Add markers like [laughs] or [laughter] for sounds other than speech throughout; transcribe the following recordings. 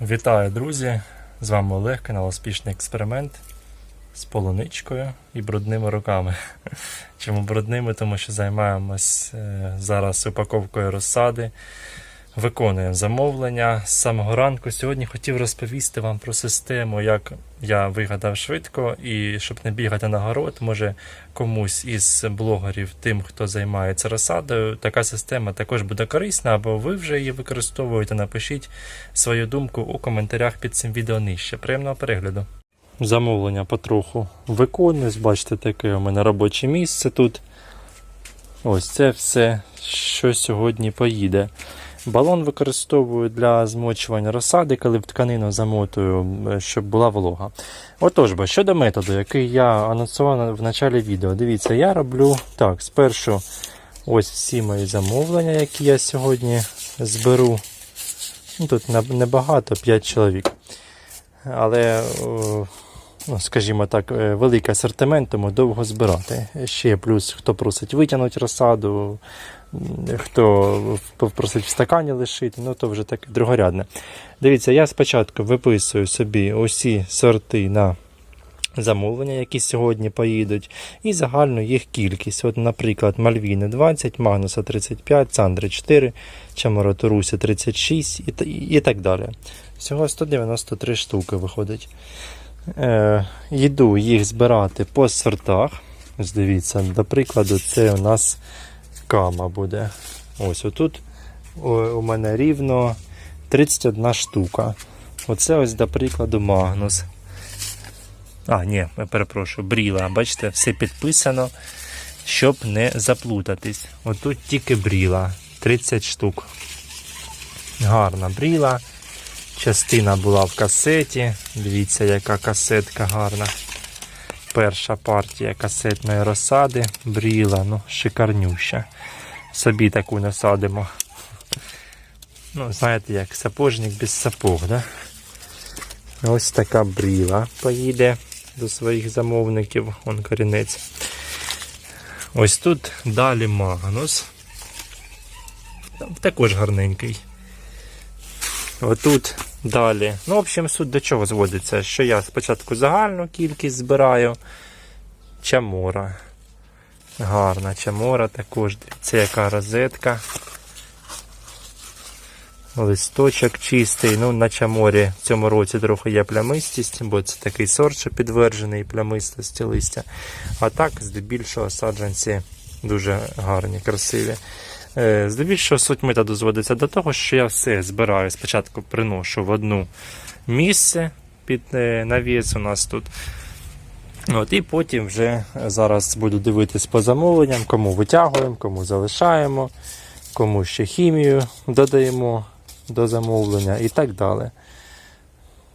Вітаю, друзі! З вами Олег, канал Успішний експеримент з полуничкою і брудними руками. [laughs] Чому брудними? Тому що займаємось е, зараз упаковкою розсади, виконуємо замовлення з самого ранку. Сьогодні хотів розповісти вам про систему, як я вигадав швидко, і щоб не бігати на город, може комусь із блогерів, тим, хто займається розсадою, така система також буде корисна, або ви вже її використовуєте. Напишіть свою думку у коментарях під цим відео нижче. Приємного перегляду. Замовлення потроху виконуюсь. Бачите, таке у мене робоче місце тут. Ось це все, що сьогодні поїде. Балон використовую для змочування розсади, коли в тканину замотую, е, щоб була волога. Отож, бо, щодо методу, який я анонсував в началі відео, дивіться, я роблю так, спершу ось всі мої замовлення, які я сьогодні зберу. Ну, Тут небагато, 5 чоловік. Але, ну, скажімо так, е, великий асортимент, тому довго збирати. Ще плюс, хто просить витягнути розсаду, хто просить в стакані лишити, ну то вже так другорядне. Дивіться, я спочатку виписую собі усі сорти на замовлення, які сьогодні поїдуть, і загальну їх кількість. От, наприклад, Мальвіни 20, Магнуса 35, Сандри 4, Чамароторуся 36 і, і так далі. Всього 193 штуки виходить. Е, йду їх збирати по сортах. Дивіться, до прикладу, це у нас кама буде. Ось отут у мене рівно 31 штука. Оце ось, до прикладу, Магнус. А, ні, перепрошую, бріла. Бачите, все підписано, щоб не заплутатись. Отут тільки бріла. 30 штук. Гарна бріла. Частина була в касеті. Дивіться, яка касетка гарна. Перша партія касетної розсади. Бріла, ну, шикарнюща. Собі таку насадимо. Ну, знаєте, як сапожник без сапог, да? Ось така бріла поїде до своїх замовників. Он корінець. Ось тут далі Магнус. Там також гарненький. Отут далі. Ну, в общем, суть до чого зводиться, що я спочатку загальну кількість збираю. Чамора. Гарна чамора також. Це яка розетка. Листочок чистий. Ну, на чаморі в цьому році трохи є плямистість, бо це такий сорт, що підтверджений плямистості листя. А так, здебільшого саджанці дуже гарні, красиві. Е, Здебільшого суть методу зводиться до того, що я все збираю. Спочатку приношу в одну місце під е, навіс у нас тут. От, і потім вже зараз буду дивитись по замовленням, кому витягуємо, кому залишаємо, кому ще хімію додаємо до замовлення і так далі.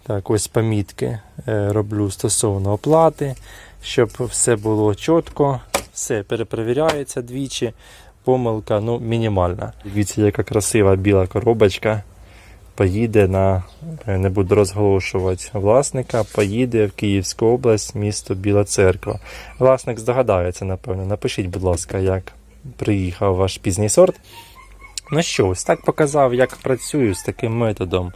Так, ось помітки е, роблю стосовно оплати, щоб все було чітко, все перепровіряється двічі. Помилка ну, мінімальна. Дивіться, яка красива біла коробочка. Поїде на, е, не буду розголошувати власника, поїде в Київську область, місто Біла Церква. Власник здогадається, напевно. Напишіть, будь ласка, як приїхав ваш пізній сорт. Ну що, ось так показав, як працюю з таким методом.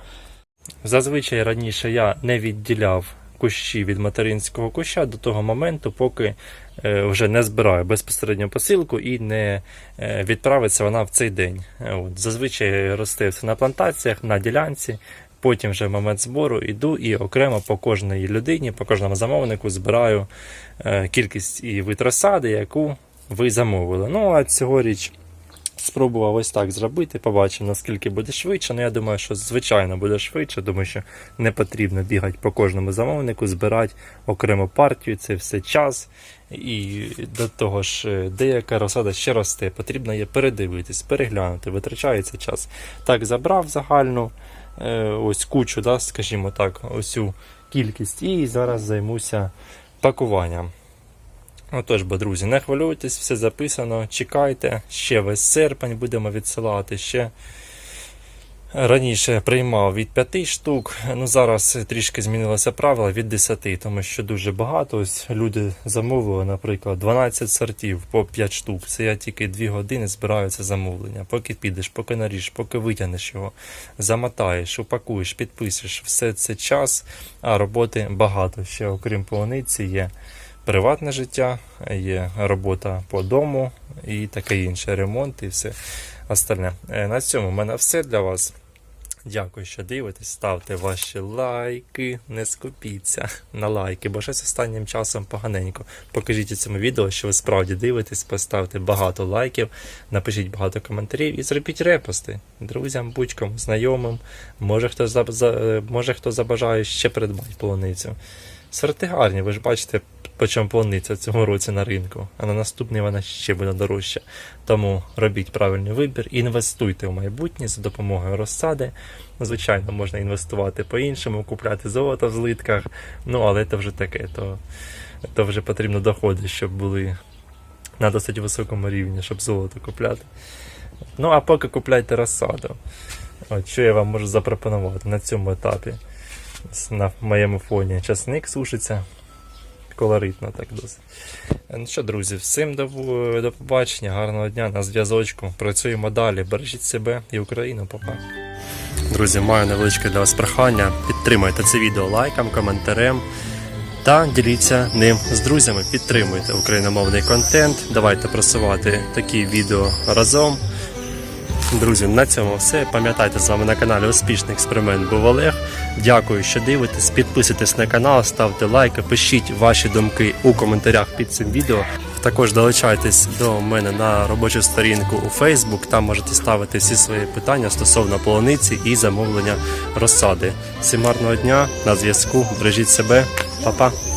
Зазвичай раніше я не відділяв кущі від материнського куща до того моменту, поки е, вже не збираю безпосередньо посилку і не е, відправиться вона в цей день. Зазвичай росте все на плантаціях, на ділянці. Потім вже в момент збору йду і окремо по кожній людині, по кожному замовнику збираю е, кількість і вид розсади, яку ви замовили. Ну а цьогоріч спробував ось так зробити, побачив, наскільки буде швидше. Ну, я думаю, що звичайно буде швидше, тому що не потрібно бігати по кожному замовнику, збирати окрему партію, це все час. І до того ж, е, деяка розсада ще росте, потрібно її передивитись, переглянути, витрачається час. Так, забрав загальну е, ось кучу, да, скажімо так, ось цю кількість, і зараз займуся пакуванням. Отож, бо, друзі, не хвилюйтесь, все записано, чекайте, ще весь серпень будемо відсилати, ще Раніше приймав від 5 штук, ну зараз трішки змінилося правило від 10, тому що дуже багато. Ось люди замовили, наприклад, 12 сортів по 5 штук. Це я тільки 2 години збираю це замовлення. Поки підеш, поки наріж, поки витягнеш його, замотаєш, упакуєш, підпишеш. Все це час, а роботи багато. Ще окрім полуниці є приватне життя, є робота по дому і таке інше, ремонт і все остальне. Е, На цьому в мене все для вас. Дякую, що дивитесь. Ставте ваші лайки, не скупіться на лайки, бо щось останнім часом поганенько. Покажіть у цьому відео, що ви справді дивитесь, поставте багато лайків, напишіть багато коментарів і зробіть репости друзям, будь-кому, знайомим. Може хто, е, може хто забажає ще придбати полуницю. Сорти гарні, ви ж бачите, по чому полуниця в цьому році на ринку, а на наступний вона ще буде дорожча. Тому робіть правильний вибір, інвестуйте в майбутнє за допомогою розсади. Звичайно, можна інвестувати по-іншому, купляти золото в злитках, ну але це вже таке, то, то вже потрібно доходи, щоб були на досить високому рівні, щоб золото купляти. Ну а поки купляйте розсаду. От, що я вам можу запропонувати на цьому етапі. На моєму фоні часник сушиться. Колоритно так досить. Ну що, друзі, всім до, до побачення, гарного дня на зв'язочку. Працюємо далі. Бережіть себе і Україну, Па-па. Друзі, маю невеличке для вас прохання. Підтримайте це відео лайком, коментарем та діліться ним з друзями. Підтримуйте україномовний контент. Давайте просувати такі відео разом. Друзі, на цьому все. Пам'ятайте, з вами на каналі Успішний експеримент був Олег. Дякую, що дивитесь. Підписуйтесь на канал, ставте лайки, пишіть ваші думки у коментарях під цим відео. Також долучайтесь до мене на робочу сторінку у Facebook. Там можете ставити всі свої питання стосовно полуниці і замовлення розсади. Всім гарного дня на зв'язку. Бережіть себе, Па-па.